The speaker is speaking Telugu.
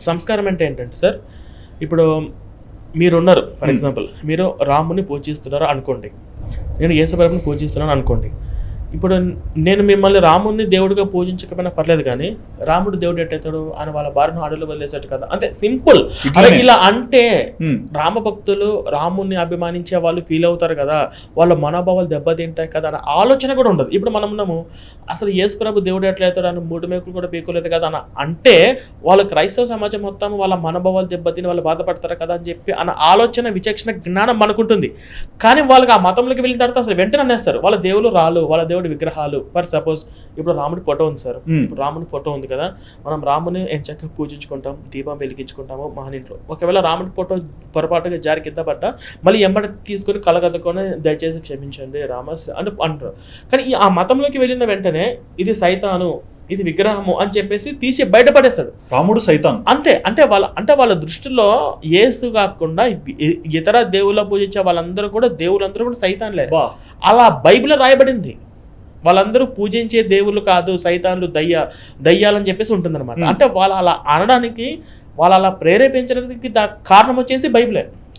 సంస్కారం అంటే ఏంటంటే సార్ ఇప్పుడు మీరున్నారు ఫర్ Hmm. ఎగ్జాంపుల్ మీరు రాముని పూజిస్తున్నారు అనుకోండి నేను యేసుప్రభుని పూజిస్తున్నాను అనుకోండి ఇప్పుడు నేను మిమ్మల్ని రాముని దేవుడిగా పూజించకపోయినా పర్లేదు కానీ రాముడు దేవుడు ఎట్టవుతాడు అని వాళ్ళ భార్యను అడవులు వదిలేసాడు కదా. అంతే సింపుల్. ఇలా అంటే రామ భక్తులు రాముని అభిమానించే వాళ్ళు ఫీల్ అవుతారు కదా. వాళ్ళ మనోభావాలు దెబ్బతింటాయి కదా అన్న ఆలోచన కూడా ఉండదు. ఇప్పుడు మనం ఉన్నాము అసలు యేసు ప్రభు దేవుడు ఎట్లయితాడు అని మూడు మేకులు కూడా పీకోలేదు కదా అని అంటే వాళ్ళ క్రైస్తవ సమాజం మొత్తం వాళ్ళ మనోభావాలు దెబ్బతిని వాళ్ళు బాధపడతారు కదా అని చెప్పి అన్న ఆలోచన విచక్షణ జ్ఞానం మనకుంటుంది. కానీ వాళ్ళకి ఆ మతంలోకి వెళ్ళిన తర్వాత అసలు వెంటనే అనేస్తారు వాళ్ళ దేవుడు రాళ్ళు వాళ్ళ దేవుడి విగ్రహాలు. ఫర్ సపోజ్ ఇప్పుడు రాముడి ఫోటో ఉంది సార్. రాముని ఫోటో ఉంది కదా. మనం రాముని ఎంచక్క పూజించుకుంటాం దీపం వెలిగించుకుంటాము మహనింట్లో. ఒకవేళ రాముడి ఫోటో పొరపాటుగా జారి కింద పడ్డ మళ్ళీ ఎంబడి తీసుకొని కలగద్దుకొని దయచేసి క్షమించండి రామ అని అంటారు. కానీ ఈ ఆ మతంలోకి వెళ్ళిన వెంటనే ఇది సైతాను ఇది విగ్రహము అని చెప్పేసి తీసి బయటపడేస్తాడు. రాముడు సైతాన్. అంతే అంటే వాళ్ళ అంటే వాళ్ళ దృష్టిలో యేసు కాకుండా ఇతర దేవుళ్ళ పూజించే వాళ్ళందరూ కూడా దేవుళ్ళందరూ కూడా సైతాన్లే. అలా బైబిల్లో రాయబడింది. వాళ్ళందరూ పూజించే దేవుళ్ళు కాదు సైతాన్లు దయ్య దయ్యాలని చెప్పేసి ఉంటుందన్నమాట Hmm. అంటే వాళ్ళు అలా అనడానికి వాళ్ళు అలా ప్రేరేపించడానికి దా- కారణం వచ్చేసి బైబిలే